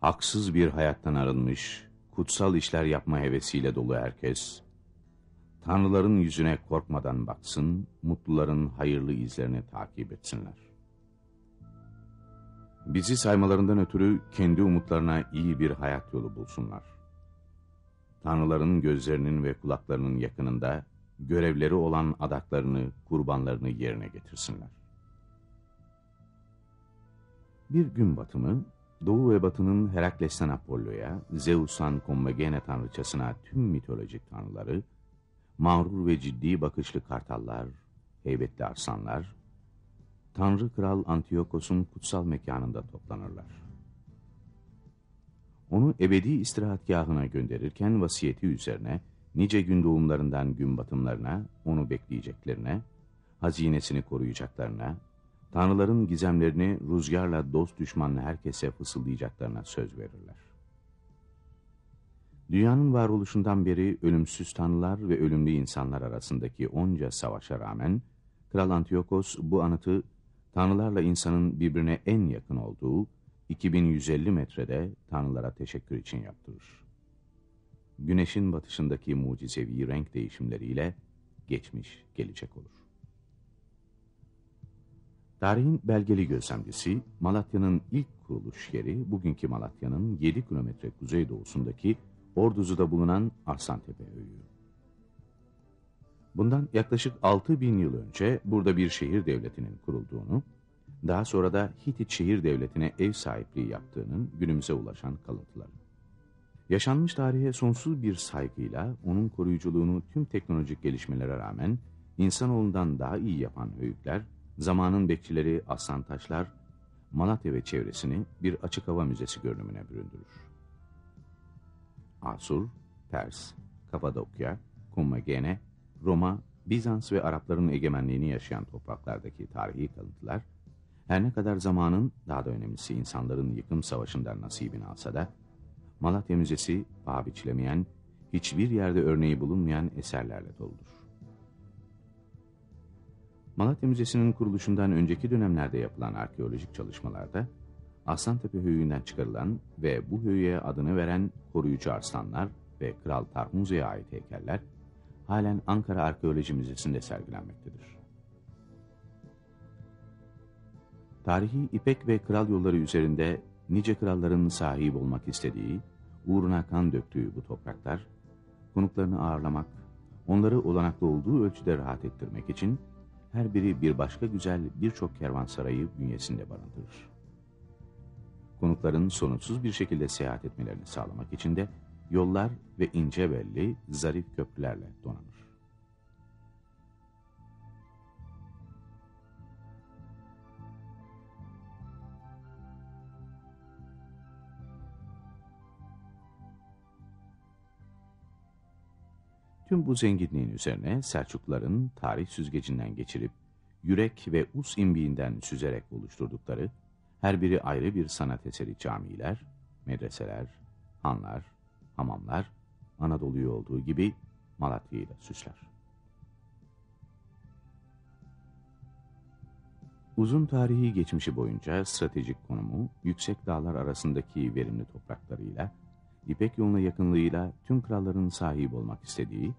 Haksız bir hayattan arınmış, kutsal işler yapma hevesiyle dolu herkes, Tanrıların yüzüne korkmadan baksın, mutluların hayırlı izlerini takip etsinler. Bizi saymalarından ötürü kendi umutlarına iyi bir hayat yolu bulsunlar. Tanrıların gözlerinin ve kulaklarının yakınında görevleri olan adaklarını, kurbanlarını yerine getirsinler. Bir gün batımı, Doğu ve Batı'nın Herakles'ten Apollo'ya, Zeus'tan Kommagene tanrıçasına tüm mitolojik tanrıları, mağrur ve ciddi bakışlı kartallar, heybetli arslanlar, Tanrı Kral Antiyokos'un kutsal mekanında toplanırlar. Onu ebedi istirahatgahına gönderirken vasiyeti üzerine, nice gün doğumlarından gün batımlarına, onu bekleyeceklerine, hazinesini koruyacaklarına, tanrıların gizemlerini rüzgarla dost düşmanlı herkese fısıldayacaklarına söz verirler. Dünyanın varoluşundan beri ölümsüz tanrılar ve ölümlü insanlar arasındaki onca savaşa rağmen, Kral Antiyokos bu anıtı tanrılarla insanın birbirine en yakın olduğu 2150 metrede tanrılara teşekkür için yaptırır. Güneşin batışındaki mucizevi renk değişimleriyle geçmiş gelecek olur. Tarihin belgeli gözlemcisi Malatya'nın ilk kuruluş yeri bugünkü Malatya'nın 7 kilometre kuzeydoğusundaki Orduzu'da bulunan Arslantepe Höyüğü. Bundan yaklaşık 6 bin yıl önce burada bir şehir devletinin kurulduğunu, daha sonra da Hitit şehir devletine ev sahipliği yaptığının günümüze ulaşan kalıntıları. Yaşanmış tarihe sonsuz bir saygıyla onun koruyuculuğunu tüm teknolojik gelişmelere rağmen insanoğlundan daha iyi yapan höyükler, zamanın bekçileri aslan taşlar, Malatya ve çevresini bir açık hava müzesi görünümüne büründürür. Asur, Pers, Kapadokya, Kummagene, Roma, Bizans ve Arapların egemenliğini yaşayan topraklardaki tarihi kalıntılar, her ne kadar zamanın, daha da önemlisi insanların yıkım savaşından nasibini alsa da, Malatya Müzesi paha biçilemeyen, hiçbir yerde örneği bulunmayan eserlerle doludur. Malatya Müzesi'nin kuruluşundan önceki dönemlerde yapılan arkeolojik çalışmalarda, Aslantepe höyüğünden çıkarılan ve bu höyüğe adını veren koruyucu arslanlar ve Kral Tarhunze'ye ait heykeller, halen Ankara Arkeoloji Müzesi'nde sergilenmektedir. Tarihi İpek ve Kral yolları üzerinde nice kralların sahip olmak istediği, uğruna kan döktüğü bu topraklar, konuklarını ağırlamak, onları olanaklı olduğu ölçüde rahat ettirmek için her biri bir başka güzel birçok kervansarayı bünyesinde barındırır. Konukların sonunsuz bir şekilde seyahat etmelerini sağlamak için de yollar ve ince belli, zarif köprülerle donanır. Tüm bu zenginliğin üzerine Selçukluların tarih süzgecinden geçirip yürek ve us imbiğinden süzerek oluşturdukları her biri ayrı bir sanat eseri camiler, medreseler, hanlar, hamamlar, Anadolu'yu olduğu gibi Malatya'yı da süsler. Uzun tarihi geçmişi boyunca stratejik konumu, yüksek dağlar arasındaki verimli topraklarıyla, İpek yoluna yakınlığıyla tüm kralların sahip olmak istediği,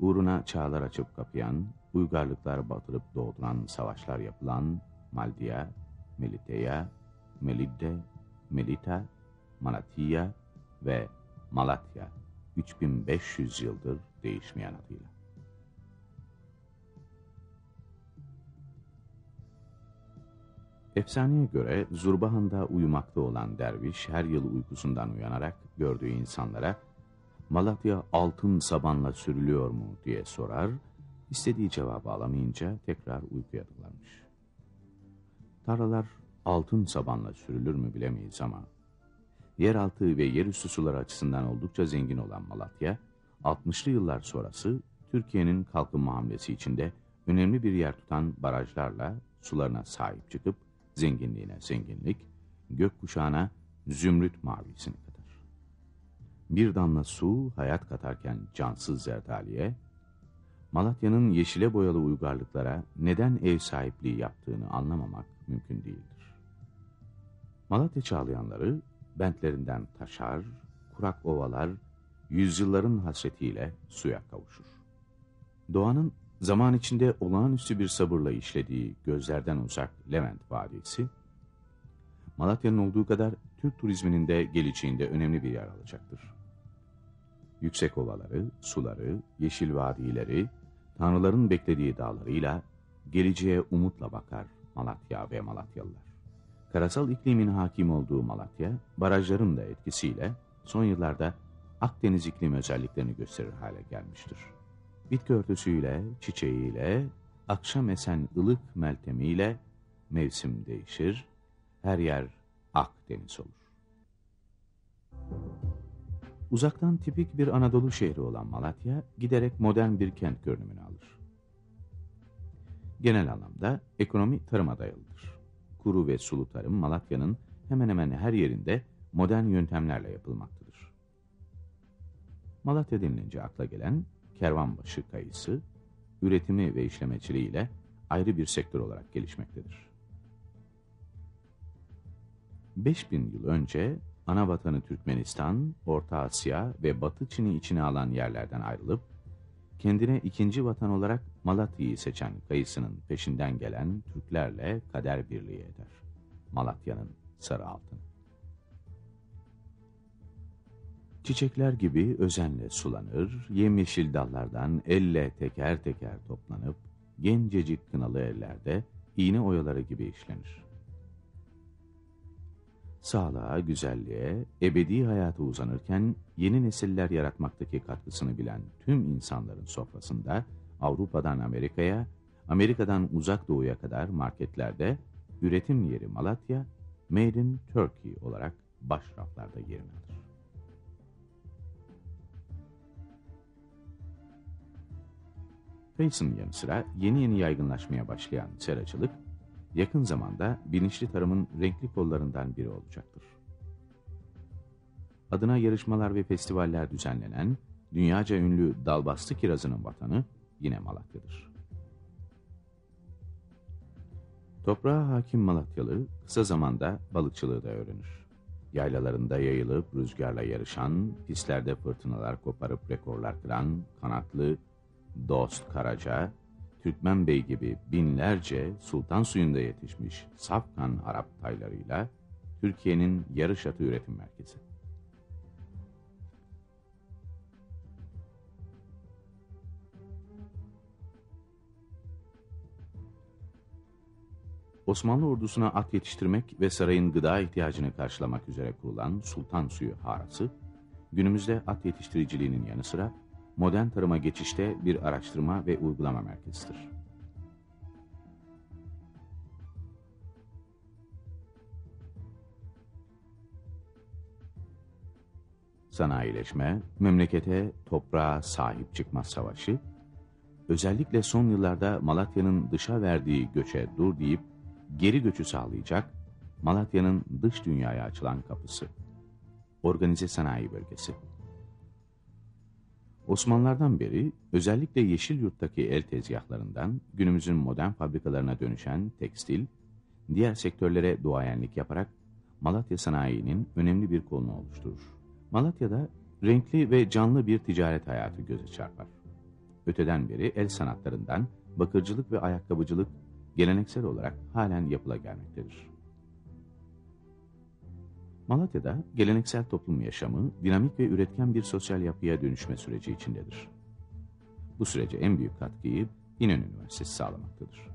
uğruna çağlar açıp kapayan, uygarlıklar batırıp doğduran savaşlar yapılan Maldiya, Meliteya, Melidde, Melita, Malatya ve Malatya 3500 yıldır değişmeyen adıyla. Efsaneye göre Zurbahan'da uyumakta olan derviş her yıl uykusundan uyanarak gördüğü insanlara Malatya altın sabanla sürülüyor mu diye sorar, istediği cevabı alamayınca tekrar uykuya dalarmış. Tarlalar altın sabanla sürülür mü bilemeyiz ama yeraltı ve yerüstü sular açısından oldukça zengin olan Malatya, 60'lı yıllar sonrası Türkiye'nin kalkınma hamlesi içinde önemli bir yer tutan barajlarla sularına sahip çıkıp zenginliğine zenginlik, gökkuşağına zümrüt mavisini katar. Bir damla su hayat katarken cansız zerdaliye, Malatya'nın yeşile boyalı uygarlıklara neden ev sahipliği yaptığını anlamamak mümkün değildir. Malatya Çağlayanları bentlerinden taşar, kurak ovalar, yüzyılların hasretiyle suya kavuşur. Doğanın zaman içinde olağanüstü bir sabırla işlediği gözlerden uzak Levent Vadisi, Malatya'nın olduğu kadar Türk turizminin de geleceğinde önemli bir yer alacaktır. Yüksek ovaları, suları, yeşil vadileri, tanrıların beklediği dağlarıyla geleceğe umutla bakar Malatya ve Malatyalılar. Karasal iklimin hakim olduğu Malatya, barajların da etkisiyle son yıllarda Akdeniz iklim özelliklerini gösterir hale gelmiştir. Bitki örtüsüyle, çiçeğiyle, akşam esen ılık meltemiyle mevsim değişir, her yer Akdeniz olur. Uzaktan tipik bir Anadolu şehri olan Malatya, giderek modern bir kent görünümünü alır. Genel anlamda ekonomi tarıma dayalıdır. Kuru ve sulu tarım Malatya'nın hemen hemen her yerinde modern yöntemlerle yapılmaktadır. Malatya denilince akla gelen kervanbaşı kayısı, üretimi ve işlemeciliğiyle ayrı bir sektör olarak gelişmektedir. 5000 yıl önce ana vatanı Türkmenistan, Orta Asya ve Batı Çin'i içine alan yerlerden ayrılıp, kendine ikinci vatan olarak Malatya'yı seçen kayısının peşinden gelen Türklerle kader birliği eder. Malatya'nın sarı altını. Çiçekler gibi özenle sulanır, yemyeşil dallardan elle teker teker toplanıp, gencecik kınalı ellerde iğne oyaları gibi işlenir. Sağlığa, güzelliğe, ebedi hayata uzanırken yeni nesiller yaratmaktaki katkısını bilen tüm insanların sofrasında Avrupa'dan Amerika'ya, Amerika'dan uzak doğuya kadar marketlerde üretim yeri Malatya, Made in Turkey olarak baş raflarda Face'ın yanı sıra yeni yeni yaygınlaşmaya başlayan seracılık, yakın zamanda bilinçli tarımın renkli kollarından biri olacaktır. Adına yarışmalar ve festivaller düzenlenen, dünyaca ünlü dalbastı kirazının vatanı yine Malatya'dır. Toprağa hakim Malatyalı kısa zamanda balıkçılığı da öğrenir. Yaylalarında yayılıp rüzgarla yarışan, pistlerde fırtınalar koparıp rekorlar kıran kanatlı Dost Karaca, Türkmen Bey gibi binlerce sultan suyunda yetişmiş safkan Arap taylarıyla Türkiye'nin yarış atı üretim merkezi. Osmanlı ordusuna at yetiştirmek ve sarayın gıda ihtiyacını karşılamak üzere kurulan Sultan Suyu Harası, günümüzde at yetiştiriciliğinin yanı sıra modern tarıma geçişte bir araştırma ve uygulama merkezidir. Sanayileşme, memlekete toprağa sahip çıkma savaşı, özellikle son yıllarda Malatya'nın dışa verdiği göçe dur deyip geri göçü sağlayacak Malatya'nın dış dünyaya açılan kapısı. Organize sanayi bölgesi. Osmanlılardan beri özellikle Yeşil Yurt'taki el tezgahlarından günümüzün modern fabrikalarına dönüşen tekstil, diğer sektörlere duayenlik yaparak Malatya sanayinin önemli bir kolunu oluşturur. Malatya'da renkli ve canlı bir ticaret hayatı göze çarpar. Öteden beri el sanatlarından bakırcılık ve ayakkabıcılık geleneksel olarak halen yapıla gelmektedir. Malatya'da geleneksel toplum yaşamı dinamik ve üretken bir sosyal yapıya dönüşme süreci içindedir. Bu sürece en büyük katkıyı İnönü Üniversitesi sağlamaktadır.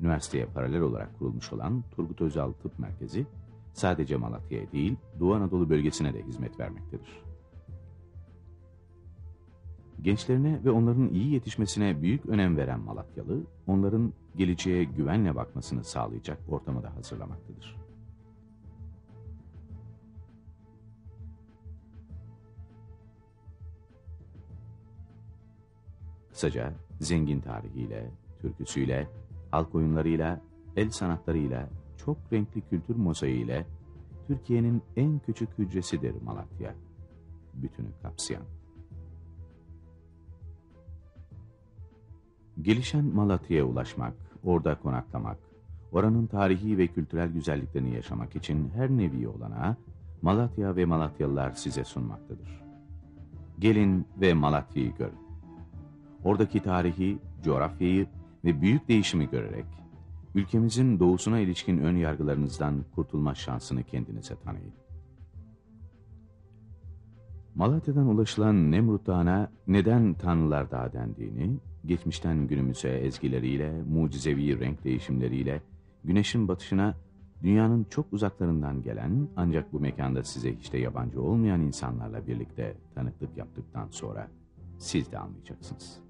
Üniversiteye paralel olarak kurulmuş olan Turgut Özal Tıp Merkezi, sadece Malatya'ya değil, Doğu Anadolu bölgesine de hizmet vermektedir. Gençlerine ve onların iyi yetişmesine büyük önem veren Malatyalı, onların geleceğe güvenle bakmasını sağlayacak ortamı da hazırlamaktadır. Kısaca zengin tarihiyle, türküsüyle, halk oyunlarıyla, el sanatlarıyla, çok renkli kültür mozaiğiyle Türkiye'nin en küçük hücresidir Malatya. Bütünü kapsayan. Gelişen Malatya'ya ulaşmak, orada konaklamak, oranın tarihi ve kültürel güzelliklerini yaşamak için her nevi olana Malatya ve Malatyalılar size sunmaktadır. Gelin ve Malatya'yı görün. Oradaki tarihi, coğrafyayı ve büyük değişimi görerek ülkemizin doğusuna ilişkin ön yargılarınızdan kurtulma şansını kendinize tanıyın. Malatya'dan ulaşılan Nemrut Dağı'na neden Tanrılar Dağı dendiğini, geçmişten günümüze ezgileriyle, mucizevi renk değişimleriyle, güneşin batışına dünyanın çok uzaklarından gelen ancak bu mekanda size hiç de yabancı olmayan insanlarla birlikte tanıklık yaptıktan sonra siz de anlayacaksınız.